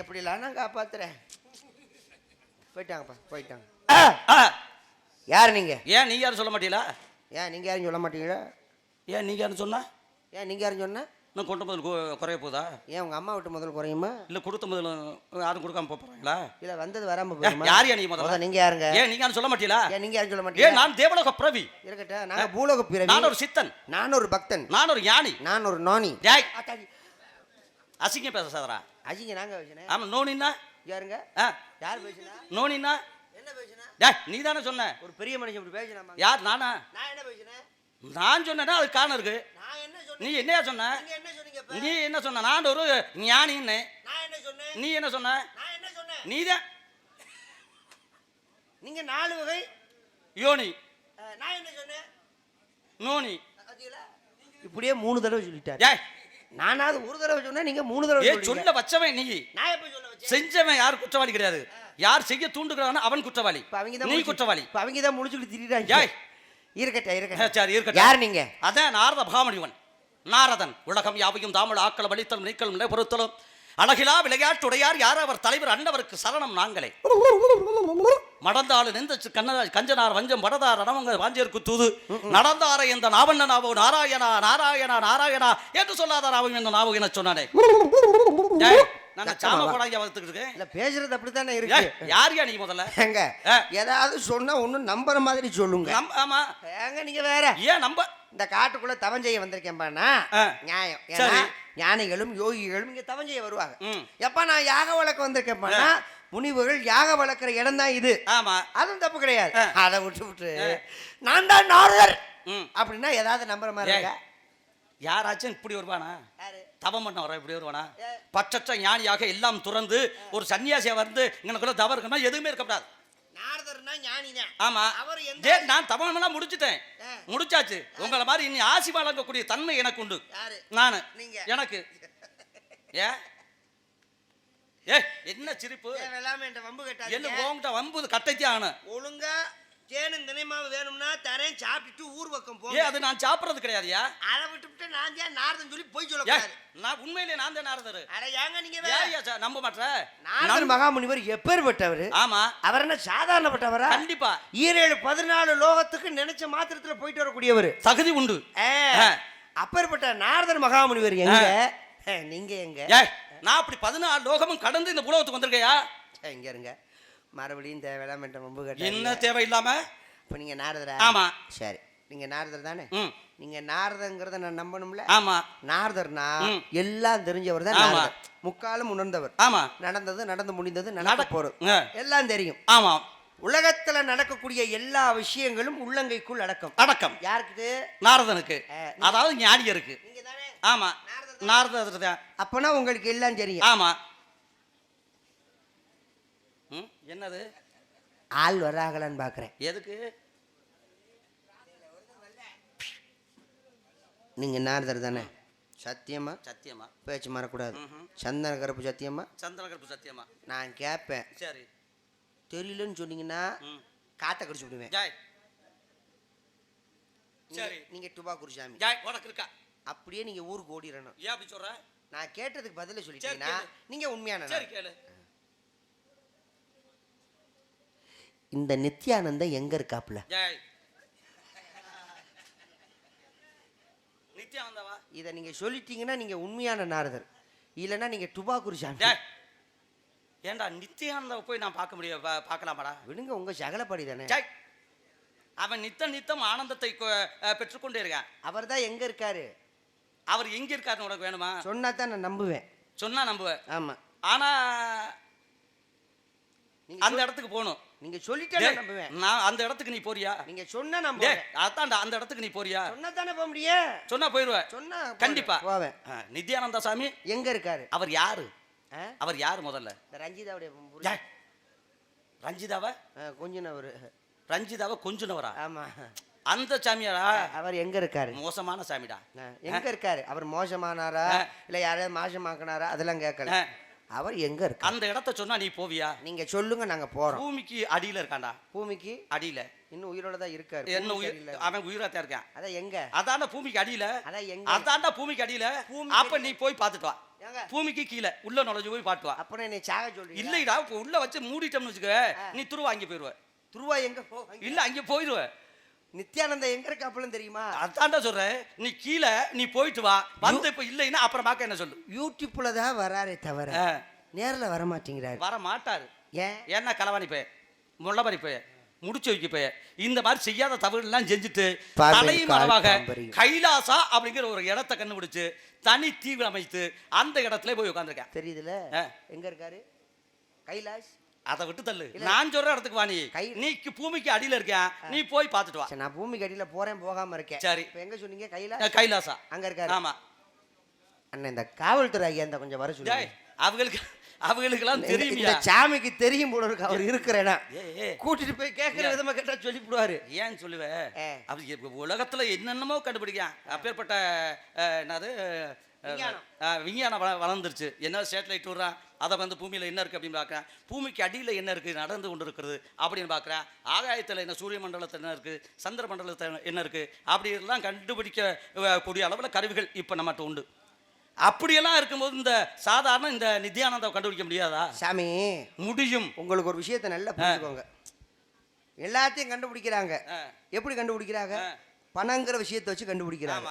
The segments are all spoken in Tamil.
எப்படிலாம் நான் காப்பாத்துறேன்? போயிட்டாங்கப்பா போயிட்டாங்க. ஆ, யார் நீங்க? ஏன் நீங்க யாரும் சொல்ல மாட்டீங்களா? ஏன் நீங்க யாரும் சொல்ல மாட்டீங்களா? ஏன் நீங்க யாரும் சொன்னா? ஏன் நீங்க யாரும் சொன்னா? இன்னும் கொண்டு முதல் குறைய போதா? ஏன் உங்க அம்மா விட்டு முதல்ல குறையுமா? இல்ல கொடுத்த முதல் யாரும் கொடுக்காம போறாங்களா? இல்ல வந்தது வராம போயிருமா யார் நீ முதல்ல? நீங்க யாருங்க? ஏன் நீங்க யாரும் சொல்ல மாட்டீங்களா? ஏன் நீங்க யாரும் சொல்ல மாட்டீங்க? நான் தேவலோக பிரவி. இருக்கட்டும் நாங்க பூலோக பிறவி நான் ஒரு சித்தன். நான் ஒரு பக்தன். நான் ஒரு ஞானி. நான் ஒரு டேய் அசிங்க பேச அஜிங்க நாங்க பேசினேன். ஆமா நோனின்னா? யாருங்க? ஆ, யார் பேசினா? நோனின்னா? என்ன பேசினா? டேய் நீ தானே சொன்ன. ஒரு பெரிய மனுஷன் இப்படி பேசினாமா யார் நானா? நான் என்ன பேசினேன் நான் சொன்னேன்னா அது காரணம் இருக்கு. நான் என்ன நீ சொன்னேன் என்னையா சொன்ன? நீங்க என்ன சொன்னீங்க? நீ என்ன சொன்ன? நான் ஒரு ஞானின்னு. நான் என்ன சொன்னேன் நீ என்ன சொன்ன? நான் என்ன சொன்னேன் நீதான் நீங்க நாலு வகை. யோனி. நான் என்ன சொன்னேன் நோனி? இப்படியே மூணு தடவை சொல்லிட்டாரு. நானாவது ஒரு தடவை சொன்னா நீங்க மூணு தடவை. சொல்ல வச்சவன் நீ. நான் எப்ப சொல்ல வச்சேன்? செஞ்சவன் யார்? குற்றவாளி கிடையாது. யார் செய்ய தூண்டுகிறானோ அவன் குற்றவாளி. இப்ப அவங்க தான் நீ குற்றவாளி. இப்ப அவங்க தான் முடிச்சுட்டு திரிறாங்க ஏய். இருக்கட்டும் ஆ, இருக்கட்டும் சரி இருக்கட்டும். யார் நீங்க? அதான் நாரத மகாமணிவன் நாரதன். உலகம் யாவையும் தாமல் ஆக்கள் வலித்தலும் நீக்கலும் நிலை பொறுத்தலும் அழகிலா விளையாட்டுடையார் யார்? அவர் தலைவர் அன்னவருக்கு சரணம் நாங்களே. மடந்தாளு நெந்த கண்ண கஞ்சனார் வஞ்சம் வடதார் அடவங்க வாஞ்சியருக்கு தூது நடந்தார இந்த நாவண்ண நாவோ நாராயணா நாராயணா நாராயணா என்று சொல்லாத நாவும் இந்த நாவு என சொன்னானே. நான் சாம போடாங்க வளர்த்துக்கிட்டு இருக்கேன். இல்ல பேசுறது அப்படித்தானே இருக்கு? யார் யா நீ முதல்ல? ஏங்க. ஏதாவது சொன்னா ஒண்ணும் நம்புற மாதிரி சொல்லுங்க. ஆமா. ஏங்க நீங்க வேற. ஏன் நம்ப? இந்த காட்டுக்குள்ள தவம் செய்ய வந்திருக்கேன்பாண்ணா ஆ. நியாயம். ஞானிகளும் யோகிகளும் இங்க தவம் செய்ய வருவாங்க. எப்ப நான் யாக வழக்க வந்திருக்கேன்பாண்ணா முனிவுகள் யாக வளர்க்குற இடம் தான் இது. ஆமா. அதுவும் தப்பு கிடையாது. அதை விட்டு விட்டு. நான் தான் நாரதர். அப்படின்னா ஏதாவது நம்புற மாதிரி இருக்கா? யாராச்சும் இப்படி வருவானா? தவம் பண்ண வர இப்படி வருவானா. பற்றற்ற ஞானியாக எல்லாம் துறந்து ஒரு சன்னியாசியா வந்து இங்கனக்குள்ள தவறு இருக்கணும்? எதுவுமே இருக்கக்கூடாது நாரதர்னா ஞானி தான் ஆமா. அவர் எந்த நான் தவம் எல்லாம் முடிச்சிட்டேன். முடிச்சாச்சு. உங்களை மாதிரி இனி ஆசி வழங்கக்கூடிய தன்மை எனக்கு உண்டு. நானு. நீங்க. எனக்கு. ஏ? ஏ என்ன சிரிப்பு? தேவையில்லாம என்கிட்ட வம்பு என்ன கட்டாதீங்க உங்ககிட்ட வம்புது கட்டைத்தே ஆகணும் ஒழுங்கா தேனும் தினைமாவு வேணும்னா தரேன் சாப்பிட்டுட்டு ஊர் பக்கம் ஏ போங்க அது நான் சாப்பிட்றது கிடையாதுயா? அதை விட்டுவிட்டு நான் தான் நாரதன் சொல்லி போய் ஏ சொல்லக்கூடாது? நான் உண்மையிலே நான் தான் நாரதர். அட ஏங்க நீங்க சா- நம்ப மாட்ற நாரதர் மகாமுனிவர் எப்பேற்பட்டவர்? ஆமா. அவர் என்ன சாதாரணப்பட்டவரா? கண்டிப்பா. ஈரேழு பதினாலு லோகத்துக்கு நினைச்ச மாத்திரத்துல போயிட்டு வரக்கூடியவர். தகுதி உண்டு. ஏ. அப்பேற்பட்ட நாரதர் மகாமுனிவர் எங்க? ஏ, நீங்க எங்க? ஏய் நான் அப்படி பதினாலு லோகமும் கடந்து இந்த உலகத்துக்கு வந்திருக்கையா? ஏ, இங்க இருங்க. மறுபடியும் தேவையில்லாம என்கிட்ட வம்பு என்ன கட்டாதீங்க தேவையில்லாம? இப்ப நீங்க நாரதரா? ஆமா. சரி. நீங்க நாரதர் தானே? நீங்க நாரதங்கிறத நான் நம்பணும்ல? ஆமா. நாரதர்னா. எல்லாம் தெரிஞ்சவர் தான் ஆமா. நாரதர் முக்காலும் உணர்ந்தவர். ஆமா. நடந்தது நடந்து முடிந்தது நடக்க போறது. எல்லாம் தெரியும். ஆமா. உலகத்துல நடக்கக்கூடிய எல்லா விஷயங்களும் உள்ளங்கைக்குள் அடக்கம். அடக்கம். யாருக்கு நாரதனுக்கு. அதாவது ஞானியருக்கு. நீங்க தானே? ஆமா. நாரதர் தான். அப்பனா உங்களுக்கு எல்லாம் தெரியும். ஆமா. ம், என்னது? ஆள் வராகலான்னு பாக்குறேன். எதுக்கு? நீங்க நாரதர் தானே? சத்தியமா? சத்தியமா. பேச்சு மாறக்கூடாது. சந்தன கருப்பு சத்தியமா? சந்திரகருப்பு சத்தியமா. நான் கேட்பேன் சரி. தெரியலன்னு சொன்னீங்கன்னா காத்த கடிச்சு விடுவேன். ஜாய். சரி. நீங்க டுபா குருசாமி ஜாய் உனக்கு இருக்கா? அப்படியே நீங்க ஊருக்கு ஓடிடணும் ஏன் அப்படி சொல்ற? நான் கேட்டதுக்கு பதில சொல்லிட்டீங்கன்னா. நீங்க உண்மையான சரி கேளு. இந்த நித்யானந்தம் எங்க இருக்காப்ல நித்யானந்தவா? இதை நீங்க சொல்லிட்டீங்கன்னா நீங்க உண்மையான நாரதர். இல்லைன்னா நீங்க டுபா ஜாய் ஏன்டா நித்யானந்தாவை போய் நான் பார்க்க முடியும் பார்க்கலாமாடா? விடுங்க உங்க சகலப்படி தானே. அவன் நித்தம் நித்தம் ஆனந்தத்தை பெற்றுக்கொண்டே இருக்கான். அவர் தான் எங்க இருக்காரு? அவர் எங்க இருக்காருன்னு உனக்கு வேணுமா? சொன்னா தான் நான் நம்புவேன். சொன்னா நம்புவேன். ஆமா. ஆனா அந்த இடத்துக்கு போகணும். நீங்க சொல்லிட்டா நம்புவேன் நான் அந்த இடத்துக்கு நீ போறியா? நீங்க சொன்னா டேய் நம்புவேன் அதான்டா அந்த இடத்துக்கு நீ போறியா? சொன்னா தானே போக முடியும்? சொன்னா போயிருவ. சொன்னா. கண்டிப்பா. போவேன். நித்யானந்த சாமி எங்க இருக்காரு? அவர் யாரு? அவர் யாரு முதல்ல? ரஞ்சிதாவுடைய. ரஞ்சிதாவ? அவரு ரஞ்சிதாவ கொஞ்சுனவரா? ஆமா. அந்த சாமியாரா? அவர் எங்க இருக்காரு? மோசமான சாமிடா. எங்க இருக்காரு? அவர் மோசமானாரா. இல்ல யாரையாவது மாசமாக்குனாரா? அதெல்லாம் கேட்கல. அவர் எங்க இருக்காரு? அந்த இடத்த சொன்னா நீ போவியா? நீங்க சொல்லுங்க நாங்க போறோம். பூமிக்கு அடியில இருக்கான்டா. பூமிக்கு அடியில. இன்னும் உயிரோட தான் இருக்காரு. என்ன உயிர். அவன் உயிராத்தான் இருக்கான். அதான் எங்க? அதான்டா பூமிக்கு அடியில. அதான் எங்க? அதான்டா பூமிக்கு அடியில. அப்ப நீ போய் பார்த்துட்டு வா? பூமிக்கு கீழே. உள்ள நுழைஞ்சு போய் பாட்டுவா அப்ப என்னை சாக சொல்றீங்க இல்லைடா உள்ள வச்சு மூடிட்டோம்னு வச்சுக்க. நீ துருவா அங்கே போயிடுவ துருவா எங்க போ இல்ல அங்கே போயிடுவ நித்யானந்தா எங்க இருக்கு அப்பலாம் தெரியுமா? அதான்டா சொல்றேன். நீ கீழே நீ போயிட்டு வா. வந்து இப்போ இல்லைன்னா அப்புறம் பார்க்க என்ன சொல்லு? யூடியூப்ல தான் வராரே தவிர நேர்ல வர மாட்டேங்கிறாரு வர மாட்டாரு ஏன்? ஏன்னா களவாணி போய் முள்ளபறி போய் முடிச்சு வைக்க போய் இந்த மாதிரி செய்யாத தவறுலாம் செஞ்சுட்டு பார்வை தலை கால் மறைவாக பாம்பறியும். கைலாசா அப்படிங்கிற ஒரு இடத்த கண்டுபிடிச்சு தனி தீவு அமைத்து அந்த இடத்துல போய் உட்காந்துருக்கேன் தெரியுதுல. எங்க இருக்காரு? கைலாஷ்? அதை விட்டு தள்ளு. நான் சொல்ற இடத்துக்கு வா நீ. நீ பூமிக்கு அடியில இருக்கேன். நீ போய் பார்த்துட்டு வா. நான் பூமிக்கு அடியில போறேன் போகாம இருக்கேன். சரி. இப்ப எங்க சொன்னீங்க? அஹ் கைலாசா. அங்க இருக்காரு. ஆமா. அண்ணன் இந்த காவல்துறை ஐயா இந்த கொஞ்சம் வர சொல்லுங்க. அவங்களுக்கு அவங்களுக்கெல்லாம் இந்த சாமிக்கு தெரியும் போல இருக்கு அவர் இருக்கிற இடம் ஏய், ஏய். கூட்டிட்டு போய் கேட்கிற விதமா கேட்டா சொல்லி போடுவாரு ஏன் சொல்லுவ? ஏ. அது இப்ப உலகத்துல என்னென்னமோ கண்டுபிடிக்கான் அப்பேற்பட்ட என்னது? விஞ்ஞானம். வளர்ந்துருச்சு. என்ன சேட்டலைட் விடுறான். அதை வந்து பூமியில் என்ன இருக்குது அப்படின்னு பார்க்குறேன். பூமிக்கு அடியில் என்ன இருக்குது நடந்து கொண்டு இருக்கிறது அப்படின்னு பார்க்குறேன். ஆகாயத்தில் என்ன சூரிய மண்டலத்தில் என்ன இருக்குது சந்திர மண்டலத்தில் என்ன இருக்குது அப்படி எல்லாம் கண்டுபிடிக்க கூடிய அளவில் கருவிகள் இப்போ நம்மகிட்ட உண்டு. அப்படியெல்லாம் இருக்கும்போது இந்த சாதாரண இந்த நித்யானந்தாவை கண்டுபிடிக்க முடியாதா? சாமி. முடியும். உங்களுக்கு ஒரு விஷயத்தை நல்லா புரிஞ்சுக்கோங்க. எல்லாத்தையும் கண்டுபிடிக்கிறாங்க. எப்படி கண்டுபிடிக்கிறாங்க. பணங்கிற விஷயத்தை வச்சு கண்டுபிடிக்கிறாங்க.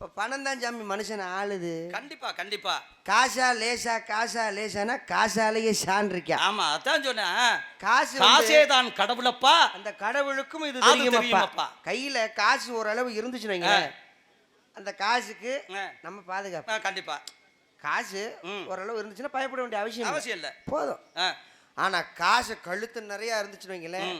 இப்ப பணம் தான் சாமி மனுஷனை ஆளுது. கண்டிப்பா கண்டிப்பா. காசா லேசா காசா லேசானா காசாலேயே சான் இருக்கா? ஆமா அதான் சொன்னேன். காசு காசே தான் கடவுளப்பா. அந்த கடவுளுக்கும் இது தெரியுமப்பா. கையில காசு ஓரளவு இருந்துச்சுன்னு வைங்களேன் அந்த காசுக்கு. நம்ம பாதுகாப்பு. கண்டிப்பா. காசு. ஓரளவு இருந்துச்சுன்னா பயப்பட வேண்டிய அவசியம். அவசியம் இல்ல. போதும். ஆனா காசு கழுத்து நிறைய இருந்துச்சுன்னு வைங்களேன்.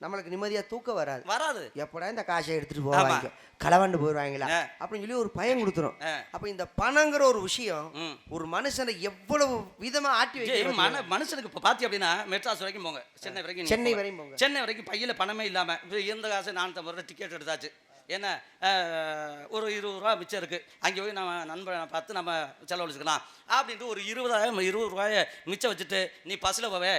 நம்மளுக்கு நிம்மதியா தூக்கம் வராது வராது எப்படா இந்த காசை எடுத்துட்டு போவாங்க களவாண்டு போயிடுவாங்களா ஆ. அப்படின்னு சொல்லி ஒரு பயம் கொடுத்துரும். அப்ப இந்த பணங்கிற ஒரு விஷயம். ஒரு மனுஷனை எவ்வளவு விதமா ஆட்டி வைக்க மன மனுஷனுக்கு இப்போ பாத்தி அப்படின்னா மெட்ராஸ் வரைக்கும் போங்க சென்னை வரைக்கும் சென்னை. வரையும் போங்க. சென்னை வரைக்கும் பையில பணமே இல்லாம இருந்த காசு நானூற்றம்பது ரூபா டிக்கெட் எடுத்தாச்சு என்ன ஒரு இருபது ரூபா மிச்சம் இருக்கு. அங்கே போய் நம்ம நண்பனை பார்த்து நம்ம செலவழிச்சுக்கலாம். அப்படின்ட்டு ஒரு இருபதாயிரம் இருபது ரூபாய மிச்சம் வச்சுட்டு நீ பஸ்ஸில் போவே.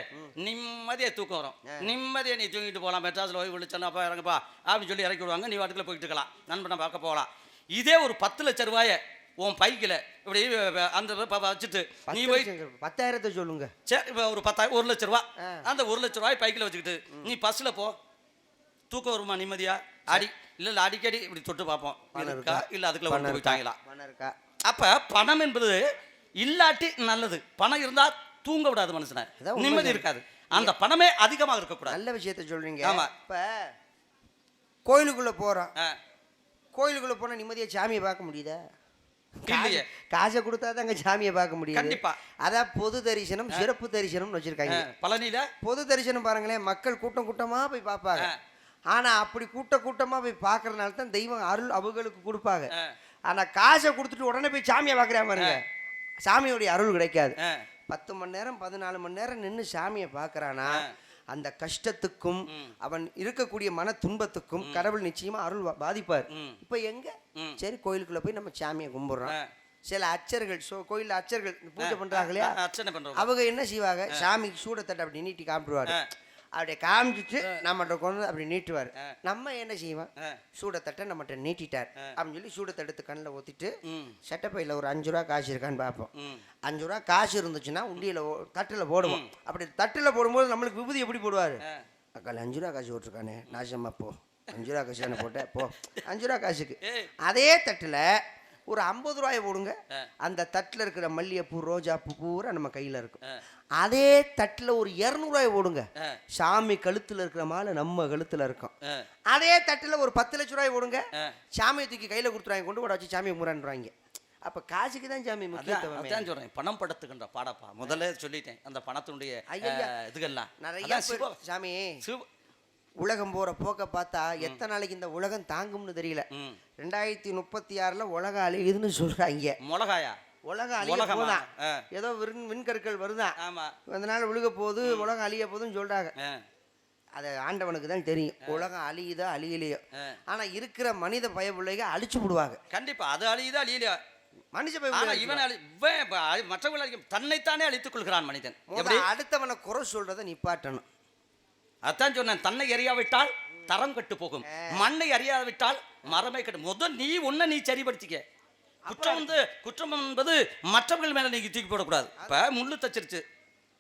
நிம்மதியாக தூக்கம் வரும். நிம்மதியாக நீ தூங்கிட்டு போகலாம். மெட்ராஸில் போய் விழிச்சோன்னா அப்பா இறங்குப்பா அப்படின்னு சொல்லி இறக்கி விடுவாங்க. நீ வாட்டுக்குள்ள போயிட்டு இருக்கலாம். நண்பனை பார்க்க போகலாம். இதே ஒரு பத்து லட்ச ரூபாய உன் பைக்கில் இப்படி அந்த வச்சுட்டு நீ போய் பத்தாயிரத்தை சொல்லுங்க. சரி இப்போ ஒரு பத்தாயிரம் ஒரு லட்ச ரூபா. அந்த ஒரு லட்ச ரூபாய் பைக்கில் வச்சுக்கிட்டு நீ பஸ்ஸில் போ. தூக்கம் வருமா நிம்மதியா? அடி இல்லை இல்லை அடிக்கடி இப்படி தொட்டு பார்ப்போம். இருக்கா? இல்லை அதுக்குள்ள பணம் இருக்கா? போயிட்டாங்களா பணம் இருக்கா? அப்போ பணம் என்பது இல்லாட்டி நல்லது. பணம் இருந்தால் தூங்க விடாது மனுஷனை. நிம்மதி. இருக்காது. அந்த பணமே அதிகமாக இருக்கக்கூடாது. நல்ல விஷயத்த சொல்றீங்க. ஆமா. இப்ப கோயிலுக்குள்ள போறோம். ஆ, கோயிலுக்குள்ள போனா நிம்மதியா சாமியை பார்க்க முடியுதா? இல்லையே. காசு- கொடுத்தா தாங்க சாமியை பார்க்க முடியும் கண்டிப்பா. அதான் பொது தரிசனம் சிறப்பு தரிசனம்னு வச்சிருக்காங்க. பழனியில? பொது தரிசனம் பாருங்களேன் மக்கள் கூட்டம் கூட்டமா போய் பார்ப்பாங்க. ஆனா அப்படி கூட்ட கூட்டமா போய் பார்க்கறதுனால தான் தெய்வம் அருள் அவங்களுக்கு கொடுப்பாங்க. ஆனா காசை கொடுத்துட்டு உடனே போய் சாமியை பார்க்கறாம பாருங்க. சாமியோடைய அருள் கிடைக்காது. பத்து மணி நேரம் பதினாலு மணி நேரம் நின்று சாமியை பார்க்கறானா. அந்த கஷ்டத்துக்கும். அவன் இருக்கக்கூடிய மன துன்பத்துக்கும் கடவுள் நிச்சயமா அருள் பாதிப்பார். இப்போ எங்க. சரி கோயிலுக்குள்ள போய் நம்ம சாமியை கும்பிடுறோம். சில அச்சர்கள் சோ கோயில்ல அச்சர்கள் பூஜை பண்றாங்க இல்லையா? அவங்க என்ன செய்வாங்க? சாமிக்கு சூடத்தட்டை அப்படி நீட்டி காமிடுவாரு. அப்படியே காமிச்சிட்டு நம்மகிட்ட கொண்டு அப்படி நீட்டுவார். நம்ம என்ன செய்வோம். சூடத்தட்டை நம்மகிட்ட நீட்டிட்டார். அப்படின்னு சொல்லி சூடத்தை எடுத்து கண்ணில் ஊற்றிட்டு சட்டப்பையில் ஒரு அஞ்சு ரூபா காசு இருக்கான்னு பார்ப்போம். அஞ்சு ரூபா காசு இருந்துச்சுன்னா உண்டியில் தட்டில் போடுவோம். அப்படி தட்டில் போடும்போது நம்மளுக்கு விபூதி எப்படி போடுவார். அக்கால் அஞ்சு ரூபா காசு போட்டிருக்கானே நாசமா போ. அஞ்சு ரூபா காசு தானே போட்டேன் போ. அஞ்சு ரூபா காசுக்கு. அதே தட்டில் ஒரு ஐம்பது ரூபாயை போடுங்க. அந்த தட்டில் இருக்கிற மல்லிகைப்பூ ரோஜாப்பூ பூரா நம்ம கையில் இருக்கும். அதே தட்டில் ஒரு இரநூறுவாயை போடுங்க. சாமி கழுத்தில் இருக்கிற மாலை நம்ம கழுத்தில் இருக்கும். அதே தட்டில் ஒரு பத்து லட்ச ரூபாய் போடுங்க. சாமியை தூக்கி கையில் கொடுத்துருவாங்க கொண்டு கூட வச்சு சாமியை முறான்றாங்க அப்போ காசுக்கு தான் சாமி முக்கியத்துவம். சொல்றேன் பணம் படுத்துக்கின்ற பாடப்பா. முதல்ல சொல்லிட்டேன் அந்த பணத்தினுடைய இதுகள்லாம். நிறைய சாமி உலகம் போற போக்க பார்த்தா எத்தனை நாளைக்கு இந்த உலகம் தாங்கும்னு தெரியல. ரெண்டாயிரத்தி முப்பத்தி ஆறுல உலகம் அழியுதுன்னு சொல்றாங்க. மிளகாயா? உலகம் அழிய? போதான். ஏதோ விண் விண்கற்கள் வருதான் ஆமா. அதனால விழுக போகுது உலகம் அழிய போகுதுன்னு சொல்றாங்க. அது ஆண்டவனுக்கு தான் தெரியும். உலகம் அழியுதோ அழியலையோ. ஆனா இருக்கிற மனித பயப்பிள்ளைக அழிச்சு விடுவாங்க. கண்டிப்பா. அது அழியுது அழியலையா? மனுஷ ஆனா பயப்பிள்ளை இவன் இவன் அழிக்க தன்னைத்தானே அழித்துக் கொள்கிறான் மனிதன். அடுத்தவனை குறை சொல்றதை நிப்பாட்டணும். அதான் சொன்னேன். தன்னை எறியாவிட்டால் தரம் கெட்டு போகும். மண்ணை அறியாவிட்டால் மரமே கெட்டு முதல் நீ உன்னை நீ சரிப்படுத்திக்க. குற்றம் வந்து குற்றம் என்பது மற்றவர்கள் மேல நீங்க தூக்கி போடக்கூடாது. இப்ப முள்ளு தச்சிருச்சு.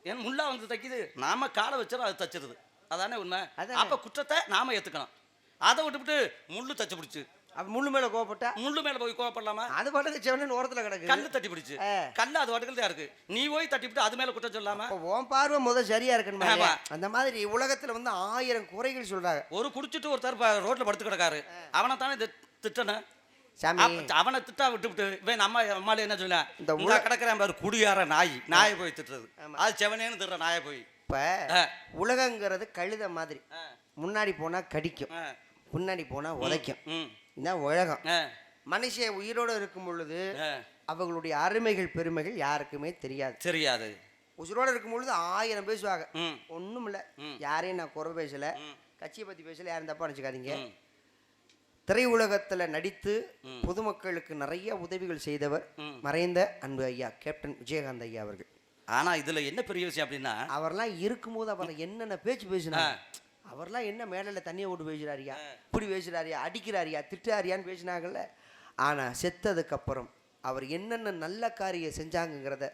ஏன் முள்ளா வந்து தைக்குது? நாம காலை வச்சாலும் அது தச்சிருது. அதானே உண்மை. அப்ப குற்றத்தை நாம ஏத்துக்கணும். அதை விட்டுவிட்டு முள்ளு தச்சு பிடிச்சு. அப்ப முள்ளு மேல கோவப்பட்டா? முள்ளு மேல போய் கோவப்படலாமா? அது பாட்டுக்கு செவனன் ஓரத்துல கிடக்கு. கல்லு தட்டி பிடிச்சு. ஆ. கல்லு அது வாட்டுகள் தான் இருக்கு. நீ போய் தட்டிவிட்டு அது மேல குற்றம் சொல்லாம உன் பார்வை முத சரியா இருக்கணும். அந்த மாதிரி உலகத்துல வந்து ஆயிரம் குறைகள் சொல்றாங்க. ஒரு குடிச்சிட்டு ஒருத்தர் ரோட்ல படுத்து கிடக்காரு. அவனை தானே திட்டணும். அவனை திட்டா விட்டுவிட்டு இவன் நம்ம அம்மால என்ன சொல்ல இந்த உல- கிடக்குறான் பாரு குடியார நாய். நாயை போய் திட்டுறது. அது செவனேன்னு திட்டுற நாயை போய். இப்ப உலகங்கிறது கழுத மாதிரி. முன்னாடி போனா கடிக்கும். ஆ, பின்னாடி போனா உதைக்கும். இதான் உலகம். மனுஷன் உயிரோட இருக்கும் பொழுது. அவங்களுடைய அருமைகள் பெருமைகள் யாருக்குமே தெரியாது. தெரியாது. உயிரோட இருக்கும் பொழுது ஆயிரம் பேசுவாங்க. ம், ஒண்ணும் இல்ல. யாரையும் நான் குறை பேசல. கட்சியை பத்தி பேசல. யாரும் தப்பா நினைச்சுக்காதீங்க. திரையுலகத்துல நடித்து. பொதுமக்களுக்கு நிறைய உதவிகள் செய்தவர். மறைந்த அன்பு ஐயா கேப்டன் விஜயகாந்த் ஐயா அவர்கள். ஆனா இதுல என்ன பெரிய விஷயம் அப்படின்னா அவர்லாம் இருக்கும்போது அவர் என்னென்ன பேச்சு பேசினார்? அவர்லாம் என்ன மேடையில் தண்ணியை போட்டு பேசுறாரியா இப்படி பேசுறாரியா அடிக்கிறாரியா திட்டுறாரியான்னு பேசினாங்கல்ல. ஆனா செத்ததுக்கு அப்புறம் அவர் என்னென்ன நல்ல காரியம் செஞ்சாங்கங்கிறத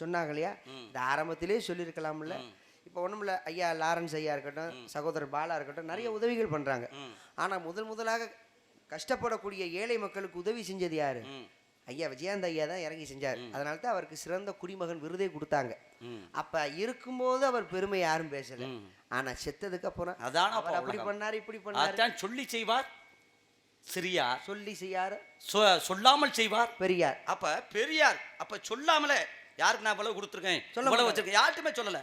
சொன்னாங்க இல்லையா இந்த ஆரம்பத்திலே சொல்லியிருக்கலாம்ல. இப்போ ஒண்ணுமில்ல ஐயா லாரன்ஸ் ஐயா இருக்கட்டும் சகோதரர் பாலா இருக்கட்டும் நிறைய உதவிகள் பண்றாங்க. ம், ஆனா முதல் முதலாக கஷ்டப்படக்கூடிய ஏழை மக்களுக்கு உதவி செஞ்சது யாரு? ஐயா விஜயகாந்த் ஐயா தான் இறங்கி செஞ்சார். அதனால தான் அவருக்கு சிறந்த குடிமகன் விருதே கொடுத்தாங்க. அப்ப இருக்கும்போது அவர் பெருமை யாரும் பேசல. ஆனா செத்ததுக்கு அப்புறம் அதான அவர் அப்படி பண்ணாரு இப்படி பண்ணாரு. சொல்லி செய்வார் சிறியார். சொல்லி செய்யாரு. சொல்லாமல் செய்வார். பெரியார். அப்ப பெரியார் அப்ப சொல்லாமலே யாருக்கு நான் இவ்வளவு கொடுத்துருக்கேன்? சொல்ல இவ்வளவு. வச்சிருக்கேன். யார்ட்டுமே சொல்லல.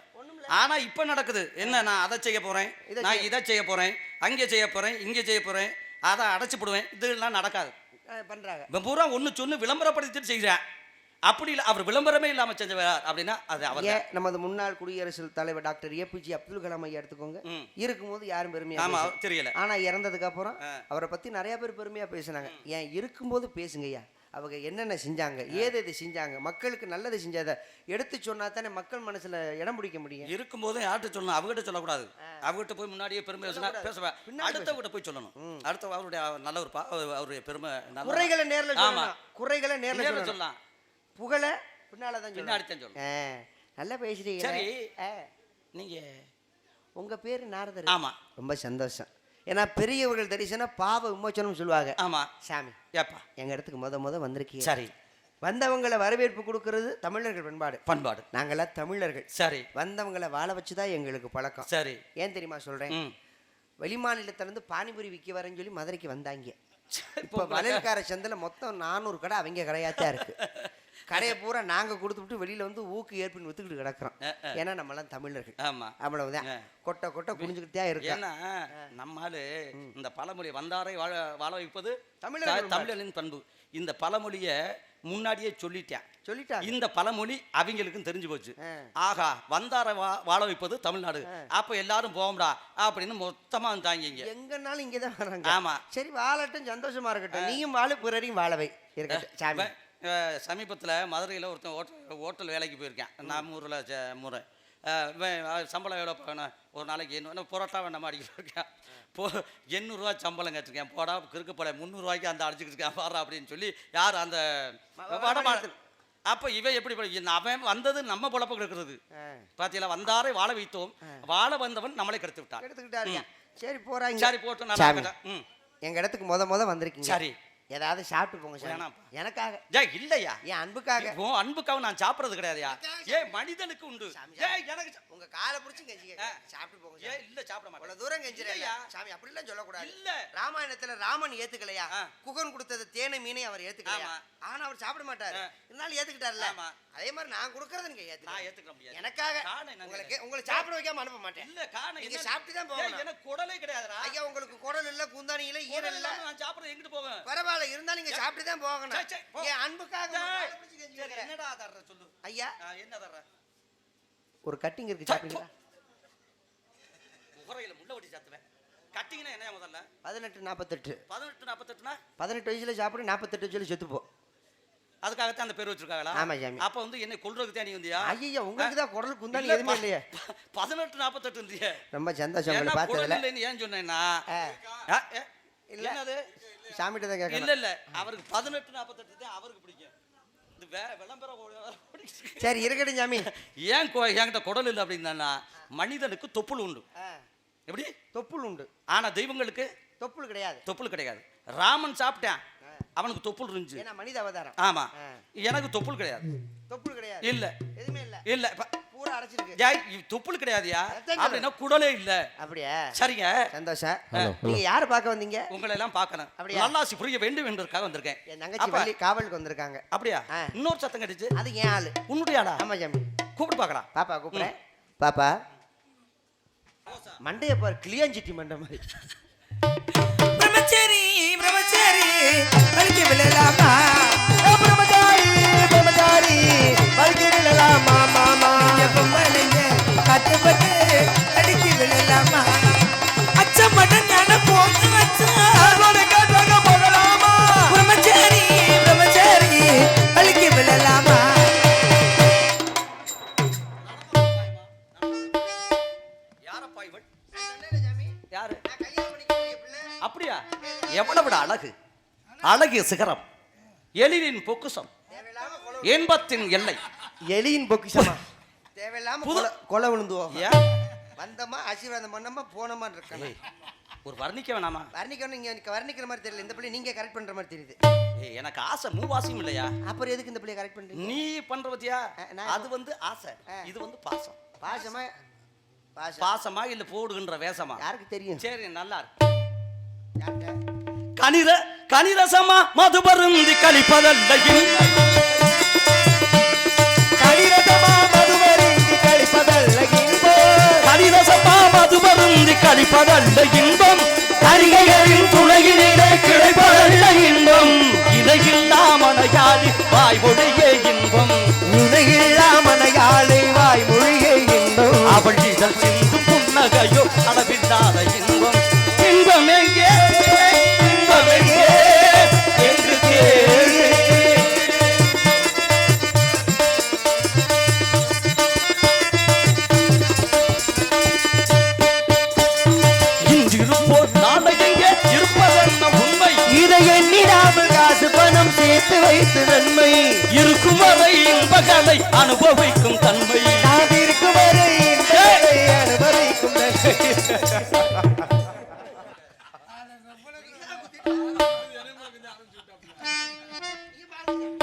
ஆனா இப்ப நடக்குது. என்ன நான் அதை செய்ய போறேன்? நான் இதை செய்ய போறேன். அங்கே செய்ய போறேன் இங்கே செய்ய போறேன். அதை அடைச்சு போடுவேன். இதெல்லாம் நடக்காது. இவன் பூரா ஒன்று சொன்னு விளம்பரப்படுத்திட்டு செய்கிறேன் அப்படி இல்லை அவர் விளம்பரமே இல்லாம செஞ்சவர் அப்படின்னா அது அவர் நமது முன்னாள் குடியரசு தலைவர் டாக்டர் ஏபிஜே அப்துல் கலாம் ஐயா எடுத்துக்கோங்க. இருக்கும்போது யாரும் பெருமையா ஆமா. தெரியல. ஆனா இறந்ததுக்கு அப்புறம். அவரை பத்தி நிறைய பேர் பெருமையா பேசுனாங்க. ஏன் இருக்கும்போது பேசுங்கய்யா. அவங்க என்னென்ன செஞ்சாங்க ஏது எது செஞ்சாங்க மக்களுக்கு நல்லது செஞ்சதை எடுத்து சொன்னா தானே மக்கள் மனசுல இடம் பிடிக்க முடியும். இருக்கும்போது யார்கிட்ட சொல்லணும்? அவகிட்ட சொல்லக்கூடாது. அவகிட்ட போய் முன்னாடியே பெருமை பேசுவேன் பின்னாடி அடுத்தவகிட்ட போய் சொல்லணும். அடுத்த அவருடைய நல்லவருப்பா அவர் அவருடைய பெருமை நல்ல குறைகளை நேர்ல ஆமா. குறைகளை நேர்ல சொல்லலாம். புகழ பின்னால தான் பின்னாடி தான் சொல்லணும். நல்லா பேசுறீங்க சரி. நீங்க உங்க பேரு நாரதர். ஆமா. ரொம்ப சந்தோஷம். ஏன்னா பெரியவர்கள் தரிசனம் பாவ விமோச்சனம் சொல்லுவாங்க. ஆமா. சாமி ஏப்பா. எங்க இடத்துக்கு முத முத வந்திருக்கீங்க. சரி. வந்தவங்களை வரவேற்பு கொடுக்கறது தமிழர்கள் பண்பாடு. பண்பாடு. நாங்கெல்லாம் தமிழர்கள். சரி. வந்தவங்களை வாழ வச்சு தான் எங்களுக்கு பழக்கம். சரி. ஏன் தெரியுமா சொல்றேன்? ம். வெளிமாநிலத்திலேருந்து பானிபூரி விற்க வரேன்னு சொல்லி மதுரைக்கு வந்தாங்க. இப்போ வளையல்கார சந்தையில் மொத்தம் நானூறு கடை அவங்க கடையாத்தான் இருக்கு. கடையை பூரா நாங்க கொடுத்துட்டு வெளியில வந்து ஊக்கு ஏற்பின்னு வித்துக்கிட்டு கிடக்குறோம். ஏன்னா நம்மலாம் தமிழர்கள். ஆமா. அவ்வளவுதான். கொட்டை கொட்டை குனிஞ்சுக்கிட்டே இருக்கு ஏன்னா நம்மால இந்த பழமொழி வந்தாரை வாழ வாழ வைப்பது தமிழர். தமிழனின் பண்பு. இந்த பழமொழிய முன்னாடியே சொல்லிட்டேன். சொல்லிட்டாங்க இந்த பழமொழி அவங்களுக்கும் தெரிஞ்சு போச்சு. ஆகா வந்தாரை வா வாழ வைப்பது தமிழ்நாடு. அப்ப எல்லாரும் போவோம்டா அப்படின்னு மொத்தமா வந்தாங்க இங்க. எங்கனாலும் இங்கே தான் வராங்க. ஆமா. சரி வாழட்டும் சந்தோஷமா இருக்கட்டும். நீயும் வாழ பிறரையும் வாழவை இருக்கட்டும் சமீபத்துல மதுரையில ஒருத்தன் ஹோட்டல் ஹோட்டல் வேலைக்கு போயிருக்கேன். நம்ம ஊர்ல ச- முறை. சம்பளம் எவ்வளோ பார்க்கணும் ஒரு நாளைக்கு என்ன புரோட்டா வேண்டாம் அடிக்க போயிருக்கேன். போ எண்ணூறுரூவா சம்பளம் கேட்டிருக்கேன். போடா கிறுக்கு போட முந்நூறுரூவாய்க்கு அந்த அடிச்சுக்கிட்டு இருக்கேன். பாரு அப்படின்னு சொல்லி யார் அந்த அப்போ இவன் எப்படி படி- அவன் வந்தது நம்ம பொழப்பு கிடக்கிறது ஆ. பாத்தீங்களா? வந்தாரை வாழ வைத்தோம். வாழ வந்தவன் நம்மளை கெடுத்து விட்டான் எடுத்துக்கிட்டாருங்க சரி போறாங்க. சரி போட்டு நல்லா சாமி. இருக்கட்டும். ம். எங்க இடத்துக்கு முத முத வந்திருக்கீங்க. சரி. ஏதாவது சாப்பிட்டு போங்க வேணாம்ப்பா. எனக்காக. ஏய் இல்லையா? என் அன்புக்காக? உன் அன்புக்காக நான் சாப்பிடுறது கிடையாதுயா ஏ மனிதனுக்கு உண்டு. ஏய் எனக்கு உங்க காலை பிடிச்சி கெஞ்சிக்க. சாப்பிட்டு போங்க ஏ. இல்ல சாப்பிட மாட்டேன். அவ்வளவு தூரம் கெஞ்சிரையா? சாமி அப்படிலாம் சொல்லக்கூடாது. இல்ல. ராமாயணத்துல ராமன் ஏத்துக்கலையா. குகன் கொடுத்தது தேனை மீனை அவர் ஏத்துக்கலையா. ஆனா அவர் சாப்பிட மாட்டாரு. இருந்தாலும் ஏத்துக்கிட்டாருல்ல? ஆமா. அதே மாதிரி நான் கொடுக்கறத நீங்க நான் ஏத்துக்க முடியாது. எனக்காக? உங்களுக்கு உங்களை சாப்பிட வைக்காம அனுப்ப மாட்டேன். இல்ல காரணம் நீங்க? சாப்பிட்டு தான் போகணும். எனக்கு குடலே கிடையாதுடா. ஐயா உங்களுக்கு குடல் இல்ல குந்தாணி இல்ல ஈரல் இல்ல நான் சாப்பிடுறது எங்கிட்டு போவேன்? பரவாயில்ல. இருந்தாலும் நீங்க சாப்பிட்டு தான் போகணும். என் அன்புக்காக. என்னடா தர்ற சொல்லு. ஐயா? என்ன தர்ற? ஒரு கட்டிங் இருக்கு சாப்பிடுங்களா முகரையில முள்ள ஒட்டி சாத்துவேன். கட்டிங்கன்னா என்ன முதல்ல? பதினெட்டு நாற்பத்தெட்டு பதினெட்டு நாற்பத்தெட்டுனா பதினெட்டு வயசுல சாப்பிடு நாற்பத்தெட்டு வயசுல செத்துப்போ அதுக்காகத்தான் அந்த பேர் வச்சிருக்காங்களா? ஆமா, சாமி. அப்ப வந்து என்ன கொல்றதுக்கு தான் நீ வந்தியா ஐயா உங்களுக்கு தான் குடல் குந்தாணி எதுவுமே இல்லையே. பதினெட்டு நாற்பத்தெட்டு இருந்தியே ரொம்ப சந்தோஷம் பார்த்ததுல. ஏன் சொன்னேன்னா? இல்ல. என்னது? சாமிகிட்ட தான் இல்ல கேட்கணும். இல்ல அவருக்கு பதினெட்டு நாற்பத்தெட்டு தான் அவருக்கு பிடிக்கும். வேற விளம்பரம். சரி இருக்கட்டும் சாமி. ஏன் கொ- என்கிட்ட குடல் இல்லை அப்படின்னா மனிதனுக்கு தொப்புள் உண்டு. எப்படி? தொப்புள் உண்டு. ஆனா தெய்வங்களுக்கு தொப்புள் கிடையாது. தொப்புள் கிடையாது. ராமன் சாப்பிட்டான். அவனுக்கு தொப்புள் இருந்துச்சு. ஏன்னா மனித அவதாரம். ஆமா. ஆ. எனக்கு தொப்புள் கிடையாது. தொப்புள் கிடையாது. இல்ல. எதுவுமே இல்ல. இல்ல இப்ப- பூரா அடைச்சிருக்கு. ஏய், தொப்புள் கிடையாதுயா? அதான் அப்படின்னா குடலே இல்ல. அப்படியா? சரிங்க. சந்தோஷம். நீங்க யாரை பார்க்க வந்தீங்க? உங்களை எல்லாம் பார்க்கணும். அப்படியா? நல்லாசி புரிய வேண்டும் என்பதற்காக வந்திருக்கேன். என் தங்கச்சி அப்ப- வள்ளி காவலுக்கு வந்திருக்காங்க. அப்படியா? ஆ. இன்னொரு சத்தம் கட்டுச்சு. அது ஏன் ஆளு. உன்னுடைய ஆளா ஆமா சாமி கூப்பிட்டு பார்க்கலாம். பாப்பா கூப்பிடுறேன். பாப்பா. மண்டைய பாரு கிளியாஞ்சிட்டி மண்டை மாதிரி. பிரம்மச்சாரி பிரம்மச்சாரி வலிக்க விழலாமா? பிரம்மச்சாரி பிரம்மச்சாரி இந்த பொம்பளைங்க கட்டுப்பட்டு அடிக்க விழலாமா அச்சம் மட்டன் ஞான போட்டு வச்சா பிரம்மச்சாரி பிரம்மச்சாரி வலிக்க விழலாமா யாரு? அப்படியா? எவ்வளவு அழகு? அழகிய சிகரம். எழிலின் பொக்குசம். இன்பத்தின் எல்லை. எலியின் பொக்கிஷமா தேவையில்லாம கொலை- விழுந்துவோம். வந்தமா ஆசீர்வாதம் பண்ணமா போனமா இருக்கேன் ஏய், ஒரு வர்ணிக்க வேணாமா? வர்ணிக்கணும் நீங்க எனக்கு வர்ணிக்கிற மாதிரி தெரியல. இந்த பிள்ளை நீங்க கரெக்ட் பண்ற மாதிரி தெரியுது. எனக்கு ஆசை மூவாசியும் இல்லையா? அப்புறம் எதுக்கு இந்த பிள்ளைய கரெக்ட் பண்றீங்க? நீ பண்ற பத்தியா? அது வந்து ஆசை. இது வந்து பாசம். பாசமா? பாசம். பாசமா இல்ல போடுகின்ற வேஷமா? யாருக்கு தெரியும்? சரி நல்லா இருக்கு? கனிர கனிரசமா மதுபருந்தி கழிப்பதல்ல மதுபருந்தி கழிப்பதல்ல இன்பம்.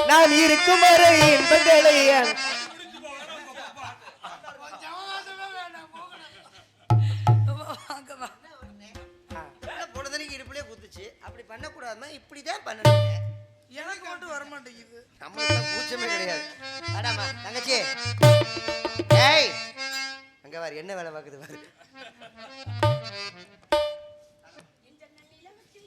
நான் இருக்கும் வரை இன்பங்களை அனு- பொழுதனைக்கு இடுப்புலயே குத்துச்சு அப்படி பண்ணக்கூடாதுன்னா இப்படிதான் பண்ணணும் எனக்கு மட்டும் வர மாட்டேங்குது நம்மளுக்கு கூச்சமே கிடையாது அடாமா தங்கச்சி ஏய் அங்க பாரு என்ன வேலை பார்க்குது பாரு நிலவுக்கு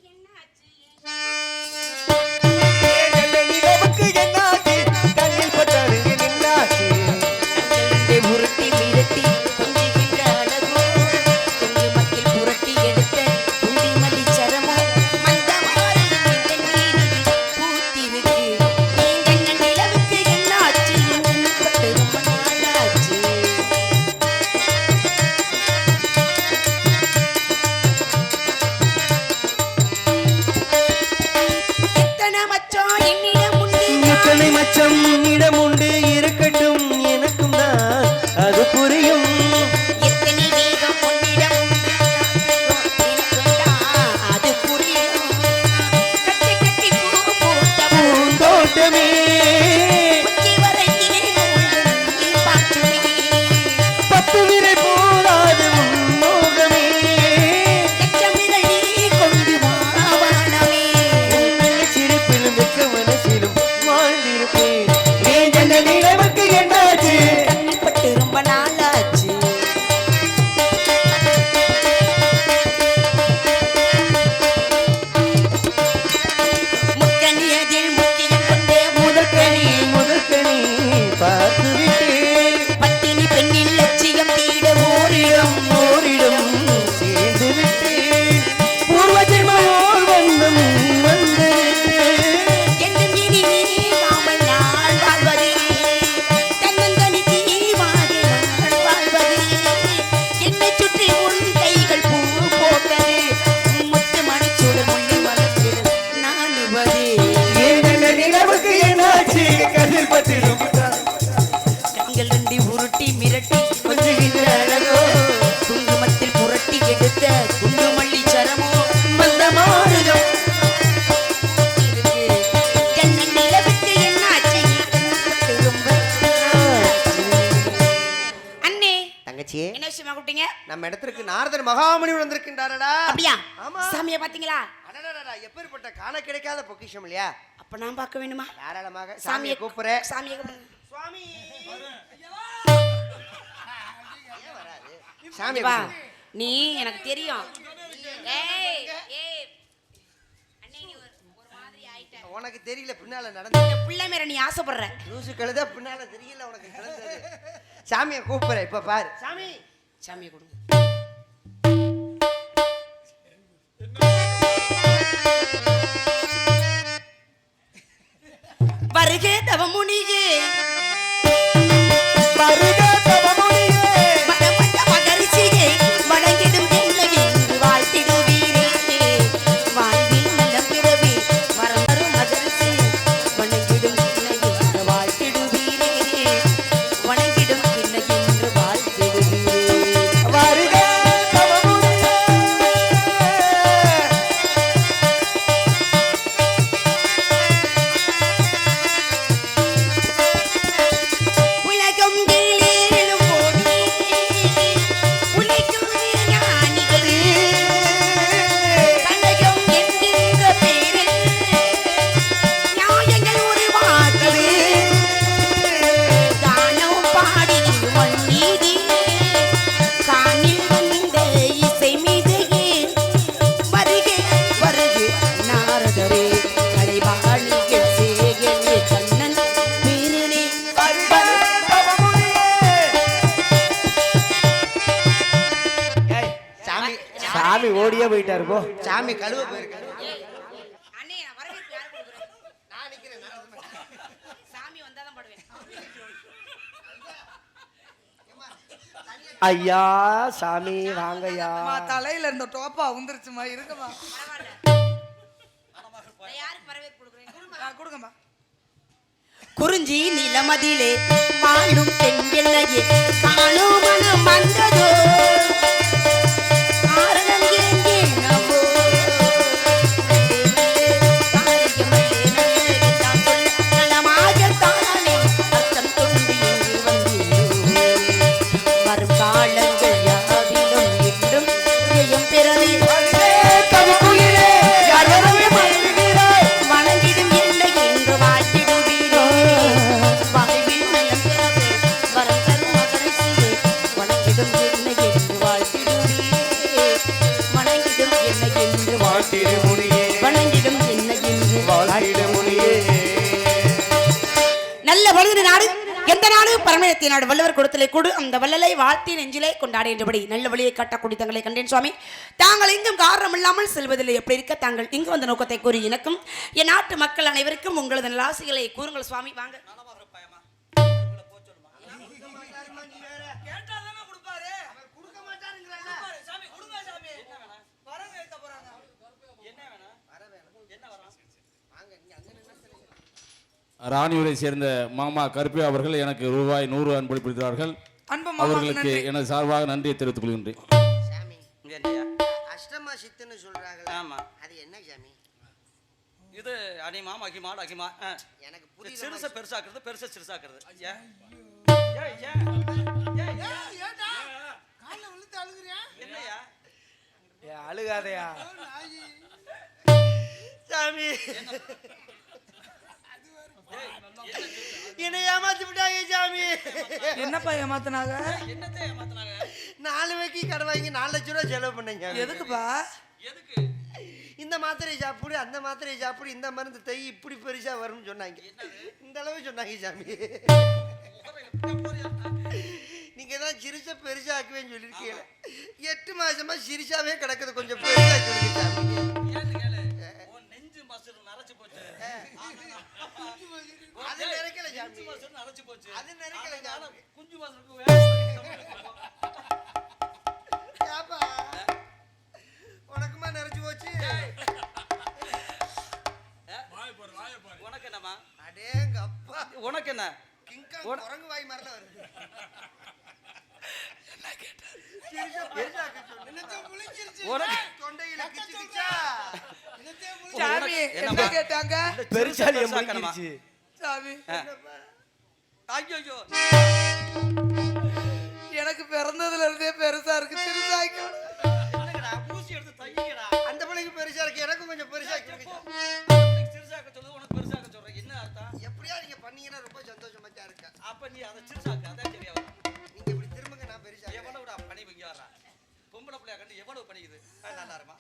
நம்ம இடத்திற்கு நாரதர் மகாமணி வந்திருக்கின்றாரடா. அப்படியா? ஆமா. சாமியை பாத்தீங்களா அடடடடா, எப்பேற்பட்ட காண கிடைக்காத பொக்கிஷம் இல்லையா? அப்ப நான் பார்க்க வேணுமா தாராளமாக சாமியை கூப்பிடுறேன். சாமியை கூப்பிடுங்க. சுவாமி? சாமி வா நீ எனக்கு தெரியும். ஏய் ஏய் அண்ணே நீ ஒரு மாதிரி ஆயிட்ட உனக்கு தெரியல பின்னால நடந்து பிள்ளை மேல நீ ஆசைப்படுற. லூசு கழுத பின்னால தெரியல உனக்கு கிடந்தது சாமியை கூப்பிடுறேன் இப்ப பாரு. சாமி! சாமியை கொடுங்க சாமி கழுவ போயிருக்காரு. அண்ணே நான் வரவேற்பு யார் கொடுக்குறேன்? நான் நிக்கிறேன் நான் சாமி வந்தாதான் பாடுவேன். ஐயா சாமி வாங்கய்யா. தலையில இருந்த டோப்பா உந்துருச்சுமா இருக்குமா கொடுங்கம்மா. குறிஞ்சி நிலமதிலே வாழும் பெண் எல்லையே காணும் மனம் வந்ததோ நாடு பரமயத்திய நாடு வள்ளுவர் கொடுத்தலை கொடு. அந்த வள்ளலை வாழ்த்தி நெஞ்சிலே கொண்டாடு என்றபடி நல்ல வழியை காட்டக்கூடிய தங்களை கண்டேன் சுவாமி. தாங்கள் எங்கும் காரணம் இல்லாமல் செல்வதில்லை. எப்படி இருக்க? தாங்கள் இங்கு வந்த நோக்கத்தை கூறி எனக்கும் என் நாட்டு மக்கள் அனைவருக்கும் உங்களது நல்லாசிகளை கூறுங்கள் சுவாமி. வாங்க. ராணியூரை சேர்ந்த மாமா கருப்பே அவர்கள் எனக்கு ரூபாய் நூறு அன்பளிப்பித்தார்கள் அன்பு மாமா அவர்களுக்கு எனது சார்பாக நன்றியை தெரிவித்துக் கொள்கின்றேன்? அஷ்டமா சித்துன்னு சொல்றாங்களே. ஆமா. அது என்ன சாமி? இது அனிமா மகிமாடு அகிமா. எனக்கு இது புரியல சிறுசை பெருசாக்குறது பெருசை சிறுசாக்குறது. அழுகாதயா. சாமி. என்னை ஏமாத்தி விட்டாங்க சாமி. என்னப்பா ஏமாத்தினாங்க? என்னத்தை ஏமாத்துனாங்க? நாலு வைக்கி கடை வாங்கி நாலு லட்ச ரூபா செலவு பண்ணேன் சாமி. எதுக்குப்பா? எதுக்கு? இந்த மாத்திரை சாப்பிடு அந்த மாத்திரை சாப்பிடு இந்த மருந்து தை இப்படி பெருசா வரும்னு சொன்னாங்க. இந்த அளவு சொன்னாங்க சாமி. நீங்க தான் சிரிச்சா பெருசா ஆக்குவேன்னு சொல்லியிருக்கீங்க. எட்டு மாசமா சிரிச்சாவே கிடக்குது கொஞ்சம் பெருசா சொல்லுங்க அது நினைக்கல சாமி. நெஞ்சு மசுறு நரைச்சு போச்சு. அது சாமி. குஞ்சு வேலை ஏப்பா, உனக்குமா நிறைச்சு போச்சு? உனக்கு என்னம்மா? அடேங்க அப்பா உனக்கு என்ன? கிங்காங் உன- குரங்கு வாய் மாதிரி தான் வருது சிரிச்சா பெருசா ஆக்க சொன்னேன். உனக்கு தொண்டையில கிச்சு கிச்சா சாமி என்ன? கேட்டாங்க? முடிஞ்சிருச்சு சாமி ஐயோ எனக்கு பிறந்ததுல இருந்தே பெருசா இருக்கு. ஊசி எடுத்து தையுங்கடா. அந்த பிள்ளைக்கு பெருசா இருக்கு. எனக்கும் கொஞ்சம் பெருசா இருக்கு. சிறுசாக்க சொல்லுது, உனக்கு பெருசாக்க சொல்றேன். என்ன அர்த்தம்? எப்படியா நீங்க பண்ணீங்கன்னா ரொம்ப சந்தோஷமா தான் இருக்கேன் அப்ப நீ அதை சிறுசாக்கு, அதான் சரியா. நான் எவ்வளவுடா பணி வைங்க பொம்பளை பிள்ளையா கண்டு எவ்வளவு பணிக்குது? நல்லா இருமா.